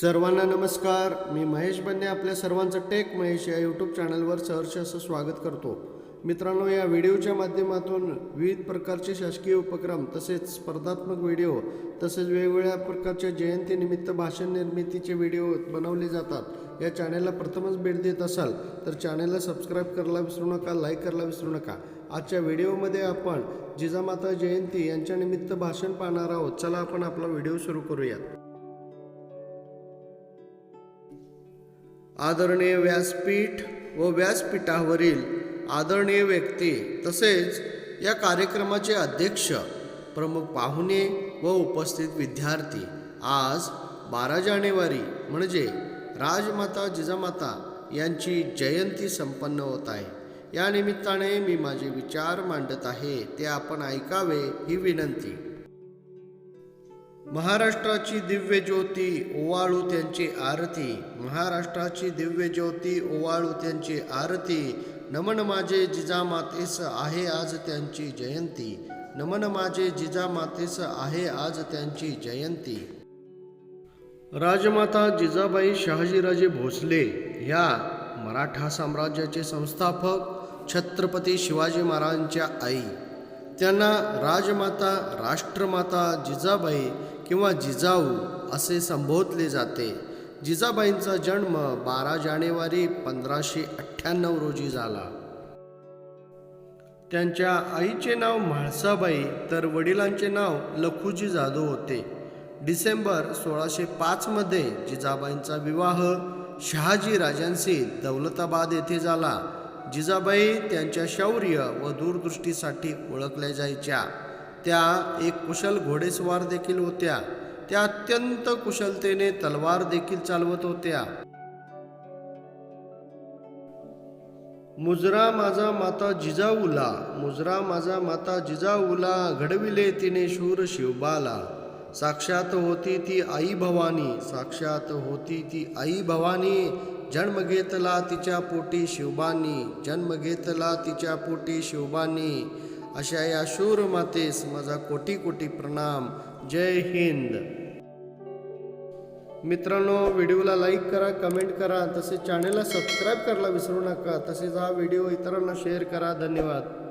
सर्वांना नमस्कार. मी महेश बन्ने आपल्या सर्वांचं टेक महेश या यूट्यूब चॅनलवर सहर्ष असं स्वागत करतो. मित्रांनो या व्हिडिओच्या माध्यमातून विविध प्रकारचे शासकीय उपक्रम तसेच स्पर्धात्मक व्हिडिओ तसेच वेगवेगळ्या प्रकारच्या जयंतीनिमित्त भाषण निर्मितीचे व्हिडिओ बनवले जातात. या चॅनलला प्रथमच भेट देत असाल तर चॅनलला सबस्क्राईब करायला विसरू नका लाईक करायला विसरू नका. आजच्या व्हिडिओमध्ये आपण जिजामाता जयंती यांच्या निमित्त भाषण पाहणार आहोत. चला आपण आपला व्हिडिओ सुरू करूयात. आदरणीय व्यासपीठ व व्यासपीठावरील आदरणीय व्यक्ती तसेच या कार्यक्रमाचे अध्यक्ष प्रमुख पाहुणे व उपस्थित विद्यार्थी आज बारा जानेवारी म्हणजे राजमाता जिजामाता यांची जयंती संपन्न होत आहे. या निमित्ताने मी माझे विचार मांडत आहे ते आपण ऐकावे ही विनंती. महाराष्ट्राची दिव्य ज्योती ओवाळू त्यांची आरती. महाराष्ट्राची दिव्य ज्योती ओवाळू त्यांची आरती. नमन माझे जिजामातेस आहे आज त्यांची जयंती. नमन माझे जिजामातेस आहे आज त्यांची जयंती. राजमाता जिजाबाई शहाजीराजे भोसले ह्या मराठा साम्राज्याचे संस्थापक छत्रपती शिवाजी महाराजांच्या आई. त्यांना राजमाता राष्ट्रमाता जिजाबाई किंवा जिजाऊ असे संबोधले जाते. जिजाबाईंचा जन्म बारा जानेवारी पंधराशे अठ्ठ्याण्णव रोजी झाला. त्यांच्या आईचे नाव म्हाळसाबाई तर वडिलांचे नाव लखुजी जाधव होते. डिसेंबर सोळाशे पाचमध्ये जिजाबाईंचा विवाह शहाजी राजांशी दौलताबाद येथे झाला. जिजाबाई त्यांच्या शौर्य व दूरदृष्टीसाठी ओळखल्या जायच्या. त्या एक कुशल घोडेस्वार देखील होत्या. त्या अत्यंत कुशलतेने तलवार देखील चालवत होत्या. मुजरा माझा माता जिजाऊला मुजरा माझा माता जिजाऊला घडविले तिने शूर शिवबाला. साक्षात होती ती आई भवानी साक्षात होती ती आई भवानी जन्म घेतला तिच्या पोटी शिवबानी जन्म घेतला तिच्या पोटी शिवबानी. अशा या शूर मातेस माझा कोटी कोटी प्रणाम. जय हिंद. मित्रांनो व्हिडिओला लाईक करा कमेंट करा तसेच चॅनलला सबस्क्राईब करायला विसरू नका तसेच हा व्हिडिओ इतरांना शेअर करा. धन्यवाद.